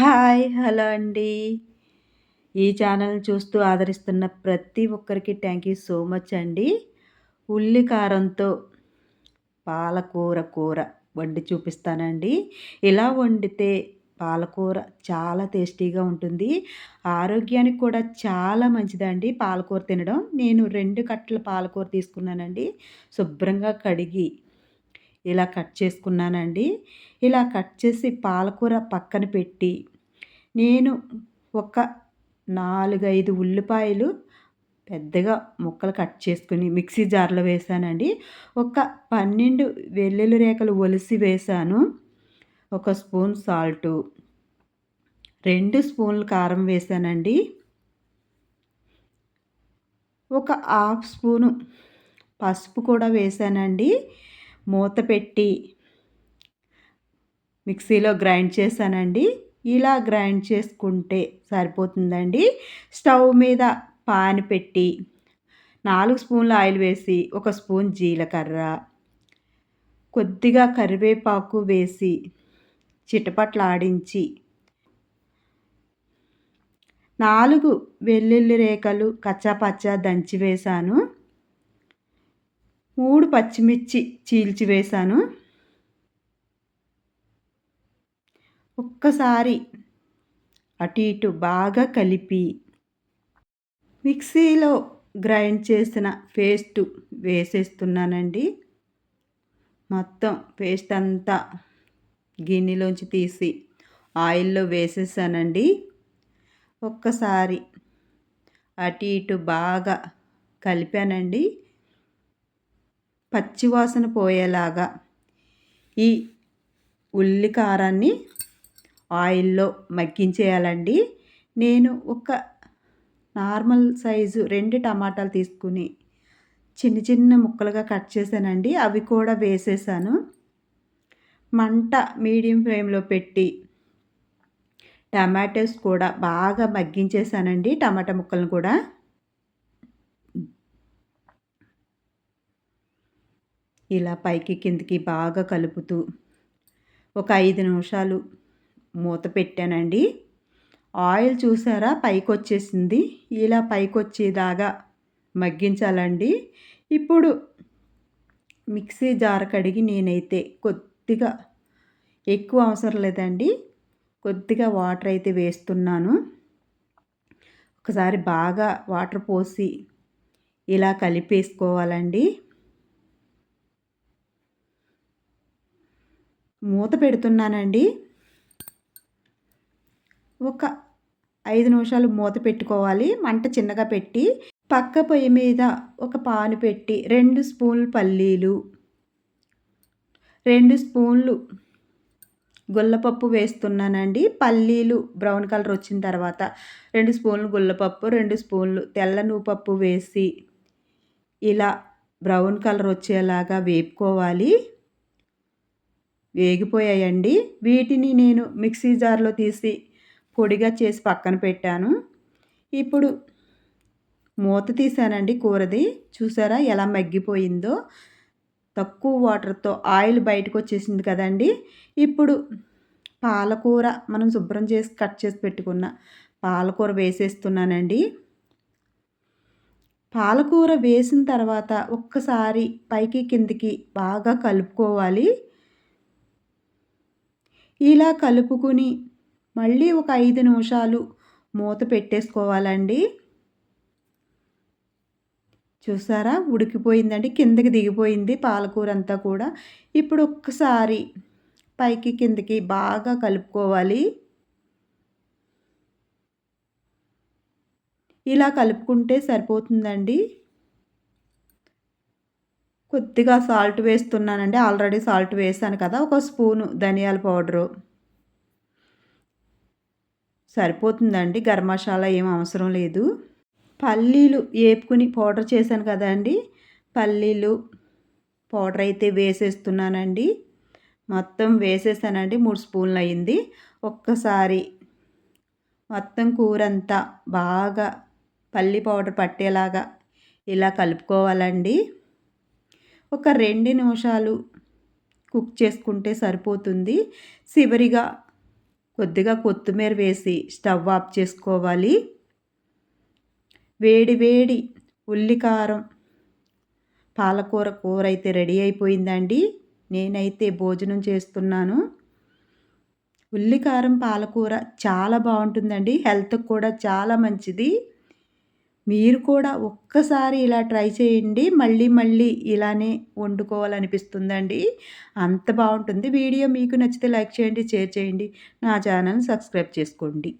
Hi hello అండి. ఈ channel చూస్తూ ఆదరిస్తున్న ప్రతి ఒక్కరికి థ్యాంక్ యూ సో మచ్ అండి. ఉల్లి కారంతో పాలకూర కూర వండి చూపిస్తానండి. ఇలా వండితే పాలకూర చాలా టేస్టీగా ఉంటుంది. ఆరోగ్యానికి కూడా చాలా మంచిదండి పాలకూర తినడం. నేను రెండు కట్టల పాలకూర తీసుకున్నానండి. శుభ్రంగా కడిగి ఇలా కట్ చేసుకున్నానండి. ఇలా కట్ చేసి పాలకూర పక్కన పెట్టి నేను ఒక నాలుగైదు ఉల్లిపాయలు పెద్దగా ముక్కలు కట్ చేసుకుని మిక్సీ జార్లో వేసానండి. ఒక పన్నెండు వెల్లుల్లి రేఖలు ఒలిసి వేసాను. ఒక స్పూన్ సాల్టు రెండు స్పూన్లు కారం వేసానండి. ఒక హాఫ్ స్పూను పసుపు కూడా వేసానండి. మూత పెట్టి మిక్సీలో గ్రైండ్ చేశానండి. ఇలా గ్రైండ్ చేసుకుంటే సరిపోతుందండి. స్టవ్ మీద పాన్ పెట్టి నాలుగు స్పూన్ల ఆయిల్ వేసి ఒక స్పూన్ జీలకర్ర కొద్దిగా కరివేపాకు వేసి చిటపట్లాడించి నాలుగు వెల్లుల్లి రేఖలు కచ్చాపచ్చా దంచి వేశాను. మూడు పచ్చిమిర్చి చీల్చి వేశాను. ఒక్కసారి అటు ఇటు బాగా కలిపి మిక్సీలో గ్రైండ్ చేసిన పేస్ట్ వేసేస్తున్నానండి. మొత్తం పేస్ట్ అంతా గిన్నెలోంచి తీసి ఆయిల్లో వేసేసానండి. ఒక్కసారి అటు ఇటు బాగా కలిపానండి. పచ్చివాసన పోయేలాగా ఈ ఉల్లి కారాన్ని ఆయిల్లో మగ్గించేయాలండి. నేను ఒక నార్మల్ సైజు రెండు టమాటాలు తీసుకుని చిన్న చిన్న ముక్కలుగా కట్ చేశానండి. అవి కూడా వేసేసాను. మంట మీడియం ఫ్లేమ్లో పెట్టి టమాటోస్ కూడా బాగా మగ్గించేసానండి టమాటా ముక్కలను కూడా. ఇలా పైకి కిందికి బాగా కలుపుతూ ఒక ఐదు నిమిషాలు మూత పెట్టానండి. ఆయిల్ చూసారా? పైకి వచ్చేసింది ఇలా పైకి వచ్చేదాగా మగ్గించాలండి. ఇప్పుడు మిక్సీ జార్ కడిగి నేనైతే కొద్దిగా ఎక్కువ అవసరం లేదండి. కొద్దిగా వాటర్ అయితే వేస్తున్నాను. ఒకసారి బాగా వాటర్ పోసి ఇలా కలిపేసుకోవాలండి. మూత పెడుతున్నానండి. ఒక ఐదు నిమిషాలు మూత పెట్టుకోవాలి. మంట చిన్నగా పెట్టి పక్క పొయ్యి మీద ఒక పాను పెట్టి రెండు స్పూన్లు పల్లీలు రెండు స్పూన్లు గుల్లపప్పు వేస్తున్నానండి. పల్లీలు బ్రౌన్ కలర్ వచ్చిన తర్వాత రెండు స్పూన్లు గుల్లపప్పు రెండు స్పూన్లు తెల్ల నూపప్పు వేసి ఇలా బ్రౌన్ కలర్ వచ్చేలాగా వేపుకోవాలి. వేగిపోయాయండి. వీటిని నేను మిక్సీ జార్లో తీసి పొడిగా చేసి పక్కన పెట్టాను. ఇప్పుడు మూత తీసానండి కూరది. చూసారా ఎలా మగ్గిపోయిందో? తక్కువ వాటర్తో ఆయిల్ బయటకు వచ్చేసింది కదండి. ఇప్పుడు పాలకూర మనం శుభ్రం చేసి కట్ చేసి పెట్టుకున్న పాలకూర వేసేస్తున్నానండి. పాలకూర వేసిన తర్వాత ఒక్కసారి పైకి కిందికి బాగా కలుపుకోవాలి. ఇలా కలుపుకుని మళ్ళీ ఒక ఐదు నిమిషాలు మూత పెట్టేసుకోవాలండి. చూసారా? ఉడికిపోయిందండి. కిందకి దిగిపోయింది పాలకూర అంతా కూడా. ఇప్పుడు ఒక్కసారి పైకి కిందకి బాగా కలుపుకోవాలి. ఇలా కలుపుకుంటే సరిపోతుందండి. కొద్దిగా సాల్ట్ వేస్తున్నానండి. ఆల్రెడీ సాల్ట్ వేసాను కదా. ఒక స్పూను ధనియాల పౌడరు. సరిపోతుందండి. గరం మసాలా ఏం అవసరం లేదు. పల్లీలు వేపుకుని పౌడర్ చేశాను కదండి పల్లీలు పౌడర్ అయితే వేసేస్తున్నానండి. మొత్తం వేసేసానండి. మూడు స్పూన్లు అయింది. ఒక్కసారి మొత్తం కూర అంతా బాగా పల్లి పౌడర్ పట్టేలాగా ఇలా కలుపుకోవాలండి. ఒక రెండు నిమిషాలు కుక్ చేసుకుంటే సరిపోతుంది. చివరిగా కొద్దిగా కొత్తిమీర వేసి స్టవ్ ఆఫ్ చేసుకోవాలి. వేడి వేడి ఉల్లికారం పాలకూర కూర అయితే రెడీ అయిపోయిందండి. నేనైతే భోజనం చేస్తున్నాను. ఉల్లికారం పాలకూర చాలా బాగుంటుందండి. హెల్త్కి కూడా చాలా మంచిది. మీరు కూడా ఒక్కసారి ఇలా ట్రై చేయండి. మళ్ళీ మళ్ళీ ఇలానే వండుకోవాలనిపిస్తుందండి. అంత బాగుంటుంది. వీడియో మీకు నచ్చితే లైక్ చేయండి షేర్ చేయండి. నా ఛానల్ సబ్స్క్రైబ్ చేసుకోండి.